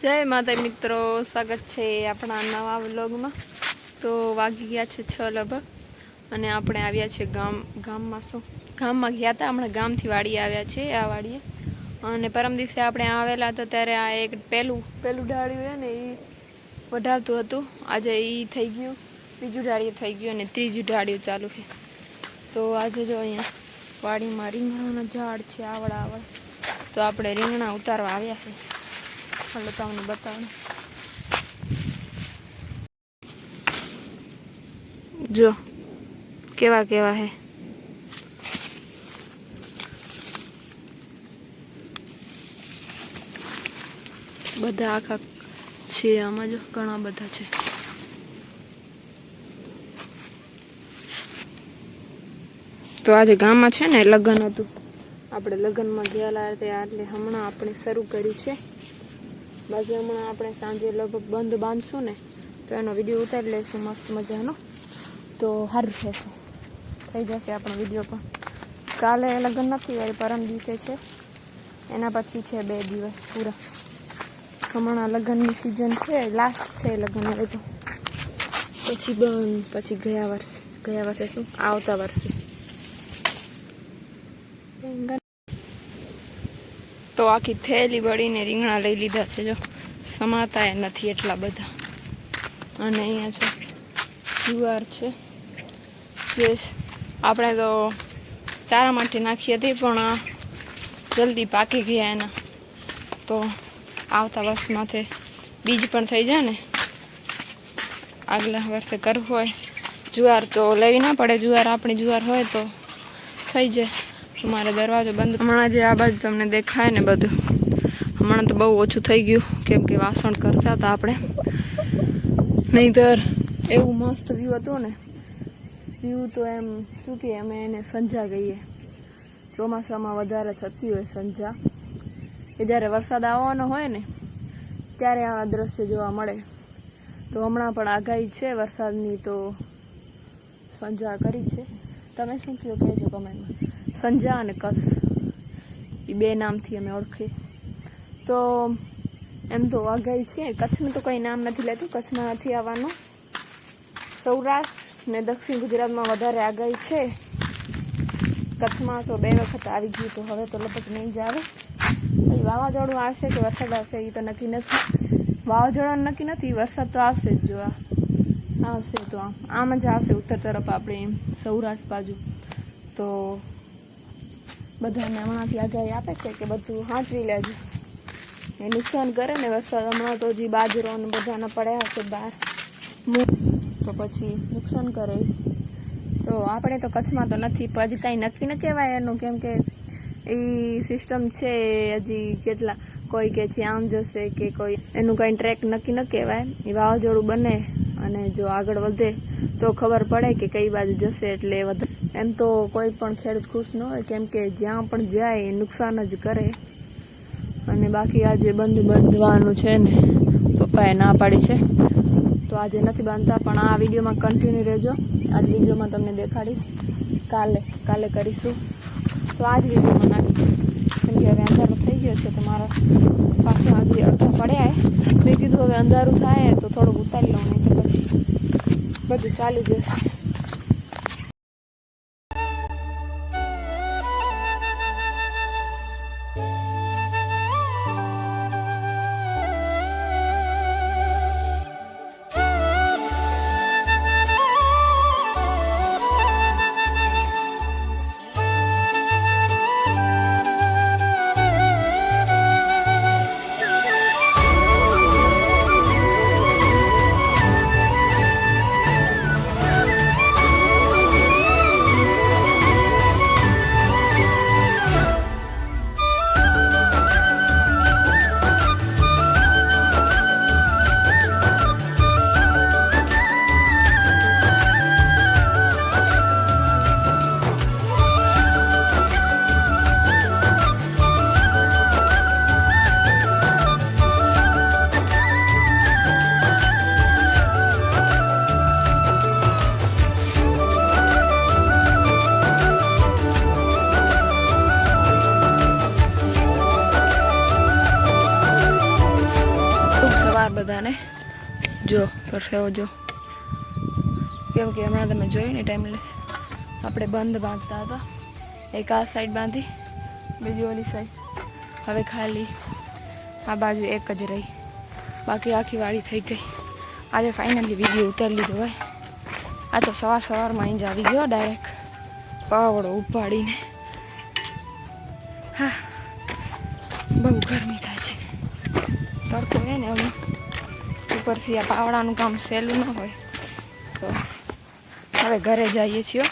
જય માતા મિત્રો, સ્વાગત છે આપણા નવા વ્લોગમાં. તો વાગી ગયા છે છ લગભગ, અને આપણે આવ્યા છે ગામ, ગામમાં શું? ગામમાં ગયા હતા, હમણાં ગામથી વાડી આવ્યા છે, આ વાડીએ. અને પરમ દિવસે આપણે આવેલા હતા ત્યારે આ એક પહેલું પહેલું ડાળિયું છે ને એ વઢાવતું હતું. આજે એ થઈ ગયું, બીજું ડાળિયું થઈ ગયું અને ત્રીજું ડાળિયું ચાલુ છે. તો આજે જો અહીંયા વાડીમાં રીંગણાના ઝાડ છે આવડા આવડા તો આપણે રીંગણા ઉતારવા આવ્યા છે. હાલો તમને બતાવું. જો, કેવા કેવા હે. બધા આખા છે આમાં જો, ઘણા બધા છે. તો આજે ગામમાં છે ને લગ્ન હતું. આપણે લગ્નમાં ગયેલા એટલે હમણાં આપણે શરૂ કર્યું છે. બાકી હમણાં આપણે સાંજે લગભગ બંધ બાંધશું ને, તો એનો વીડિયો ઉતારી લઈશું, મસ્ત મજાનો. તો સારું થશે થઈ જશે આપણો વીડિયો પણ. કાલે લગ્ન નથી વળી પરમ દિવસે છે. એના પછી છે બે દિવસ પૂરા. હમણાં લગ્નની સિઝન છે લાસ્ટ છે લગ્ન હવે તો. પછી બંધ, પછી ગયા વર્ષે. ગયા વર્ષે શું? આવતા વર્ષે. તો આખી થેલી વળીને રીંગણા લઈ લીધા છે. જો સમાતા નથી એટલા બધા. અને અહીંયા છે, જુવાર છે. જે આપણે તો ચારા માટે નાખી હતી, પણ જલ્દી પાકી ગયા એના. તો આવતા વર્ષમાંથી બીજ પણ થઈ જાય ને. આગલા વર્ષે કરવું હોય. જુવાર તો લેવી ના પડે. જુવાર આપણી જુવાર હોય તો થઈ જાય. મારો દરવાજો બંધ હમણાં જે આ બાજુ તમને દેખાય ને બધું, હમણાં તો બહુ ઓછું થઈ ગયું. કેમ કે વાસણ કરતા હતા આપણે. નહીતર એવું મસ્ત વ્યૂ હતું ને વ્યૂ તો એમ શું કે અમે એને સંજા કહીએ. ચોમાસામાં વધારે થતી હોય સંજા એ જ્યારે વરસાદ આવવાનો હોય ને, ત્યારે આ દ્રશ્ય જોવા મળે. તો હમણાં પણ આગાહી છે વરસાદની, તો સંજા કરી છે. તમે શું કહો, કહેજો કમેન્ટમાં સંજા અને કસ. એ બે નામથી અમે ઓળખીએ. તો એમ તો આગાહી છે. કચ્છનું તો કંઈ નામ નથી લેતું. કચ્છમાં નથી આવવાનું. સૌરાષ્ટ્ર ને દક્ષિણ ગુજરાતમાં વધારે આગાહી છે. કચ્છમાં તો બે વખત આવી ગયું તો હવે તો લગભગ નહીં જ આવે. વાવાઝોડું આવશે કે વરસાદ આવશે એ તો નક્કી નથી. વાવાઝોડાનું નક્કી નથી. વરસાદ તો આવશે જ જોવા. આવશે તો આમ. આમ જ આવશે ઉત્તર તરફ આપણે સૌરાષ્ટ્ર બાજુ. તો બધાને હમણાંથી આગાહી આપે છે કે બધું હાંચવી લેજો. એ નુકસાન કરે ને વરસાદ હમણાં તો હજી બાજરો ને બધાના પડ્યા હશે બહાર. તો પછી નુકસાન કરે. તો આપણે તો કચ્છમાં તો નથી, પણ હજી કાંઈ નક્કી ન કહેવાય એનું, કેમ કે એ સિસ્ટમ છે હજી કેટલા, કોઈ કે છે આમ જશે કે કોઈ, એનું કાંઈ ટ્રેક નક્કી ન કહેવાય. એ વાવાઝોડું બને અને જો આગળ વધે તો ખબર પડે કે કઈ બાજુ જશે એટલે એમ તો કોઈ પણ ખેડૂત ખુશ ન હોય, કેમ કે જ્યાં પણ જાય એ નુકસાન જ કરે. અને બાકી આજે બંધ બાંધવાનું છે ને, પપ્પાએ ના પાડી છે. તો આજે નથી બાંધતા, પણ આ વિડીયોમાં કન્ટિન્યુ રહેજો. આજ વિડીયોમાં તમને દેખાડીશ. કાલે કાલે કરીશું. તો આજ વિડીયોમાં નાખીશ. કેમ કે હવે અંધારો થઈ ગયો છે, તો મારા પાછળ હજી અડધા પડ્યા મેં કીધું હવે અંધારું થાય તો થોડુંક ઉતારી લઉં નહીં તો પછી બધું ચાલી જશે બધાને. જો પરસેવો જો. કેમ કે હમણાં તમે જોયું ને ટાઈમ આપણે બંધ બાંધતા હતા. એક આ સાઈડ બાંધી, બીજી ઓલી સાઈડ હવે ખાલી આ બાજુ એક જ રહી. બાકી આખી વાળી થઈ ગઈ. આજે ફાઇનલી વીડિયો ઉતારી લીધો હોય. આ તો સવાર સવારમાં અહીં જ આવી ગયો ડાયરેક્ટ પાવડો ઉપાડીને. હા. બહુ ગરમી થાય છે. તડકો હોય ને હવે ઉપરથી આ પાવડાનું કામ સહેલું ન હોય. તો હવે ઘરે જઈએ છીએ.